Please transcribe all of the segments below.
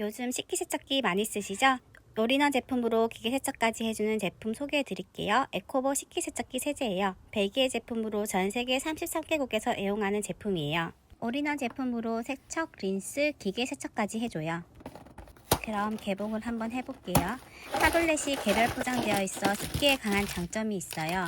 요즘 식기세척기 많이 쓰시죠? 올인원 제품으로 기계세척까지 해주는 제품 소개해 드릴게요. 에코버 식기세척기 세제예요. 벨기에 제품으로 전 세계 33개국에서 애용하는 제품이에요. 올인원 제품으로 세척, 린스, 기계세척까지 해줘요. 그럼 개봉을 한번 해볼게요. 타블렛이 개별 포장되어 있어 습기에 강한 장점이 있어요.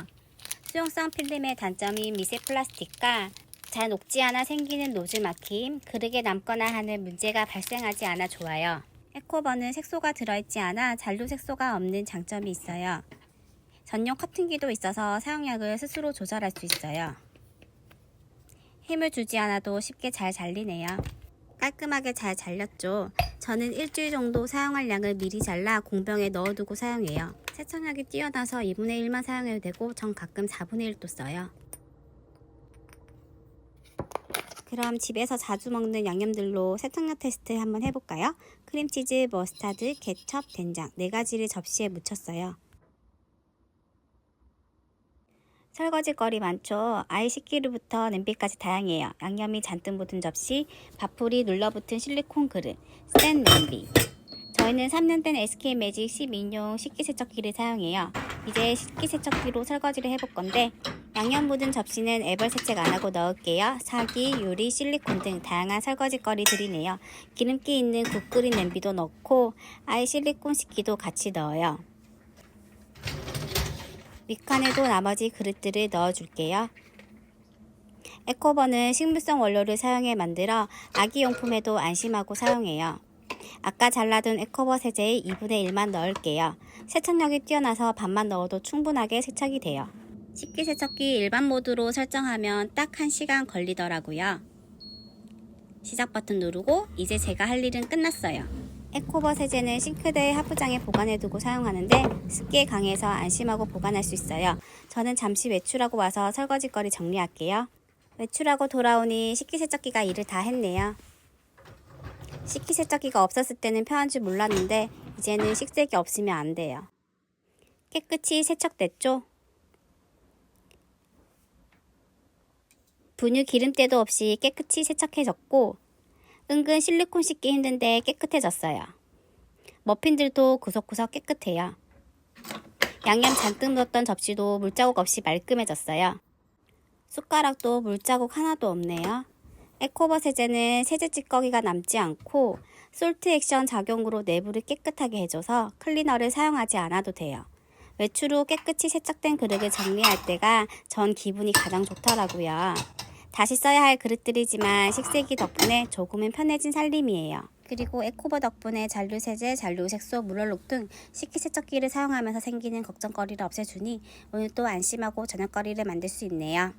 수용성 필름의 단점인 미세 플라스틱과 잘 녹지 않아 생기는 노즐 막힘, 그릇에 남거나 하는 문제가 발생하지 않아 좋아요. 에코버는 색소가 들어있지 않아 잔류 색소가 없는 장점이 있어요. 전용 커팅기도 있어서 사용량을 스스로 조절할 수 있어요. 힘을 주지 않아도 쉽게 잘 잘리네요. 깔끔하게 잘 잘렸죠. 저는 일주일 정도 사용할 양을 미리 잘라 공병에 넣어두고 사용해요. 세척력이 뛰어나서 2분의 1만 사용해도 되고 전 가끔 4분의 1도 써요. 그럼 집에서 자주 먹는 양념들로 세척력 테스트 한번 해볼까요? 크림치즈, 머스타드, 케첩, 된장 네 가지를 접시에 묻혔어요. 설거지거리 많죠. 아이 식기류부터 냄비까지 다양해요. 양념이 잔뜩 묻은 접시, 밥풀이 눌러붙은 실리콘 그릇, 스탠 냄비. 저희는 3년 된 SK 매직 12인용 식기세척기를 사용해요. 이제 식기세척기로 설거지를 해볼 건데 양념 묻은 접시는 애벌 세척 안 하고 넣을게요. 사기, 유리, 실리콘 등 다양한 설거지거리들이네요. 기름기 있는 국 끓인 냄비도 넣고 아이 실리콘 식기도 같이 넣어요. 밑칸에도 나머지 그릇들을 넣어줄게요. 에코버는 식물성 원료를 사용해 만들어 아기 용품에도 안심하고 사용해요. 아까 잘라둔 에코버 세제의 2분의 1만 넣을게요. 세척력이 뛰어나서 반만 넣어도 충분하게 세척이 돼요. 식기세척기 일반 모드로 설정하면 딱 1시간 걸리더라고요. 시작 버튼 누르고 이제 제가 할 일은 끝났어요. 에코버 세제는 싱크대에 하부장에 보관해두고 사용하는데 습기에 강해서 안심하고 보관할 수 있어요. 저는 잠시 외출하고 와서 설거지거리 정리할게요. 외출하고 돌아오니 식기세척기가 일을 다 했네요. 식기세척기가 없었을 때는 편한 줄 몰랐는데 이제는 식색이 없으면 안 돼요. 깨끗이 세척됐죠? 분유 기름때도 없이 깨끗이 세척해졌고 은근 실리콘 씻기 힘든데 깨끗해졌어요. 머핀들도 구석구석 깨끗해요. 양념 잔뜩 넣었던 접시도 물자국 없이 말끔해졌어요. 숟가락도 물자국 하나도 없네요. 에코버 세제는 세제 찌꺼기가 남지 않고 솔트 액션 작용으로 내부를 깨끗하게 해줘서 클리너를 사용하지 않아도 돼요. 외출 후 깨끗이 세척된 그릇을 정리할 때가 전 기분이 가장 좋더라고요. 다시 써야 할 그릇들이지만 식세기 덕분에 조금은 편해진 살림이에요. 그리고 에코버 덕분에 잔류세제, 잔류색소, 물얼룩 등 식기세척기를 사용하면서 생기는 걱정거리를 없애주니 오늘 또 안심하고 저녁거리를 만들 수 있네요.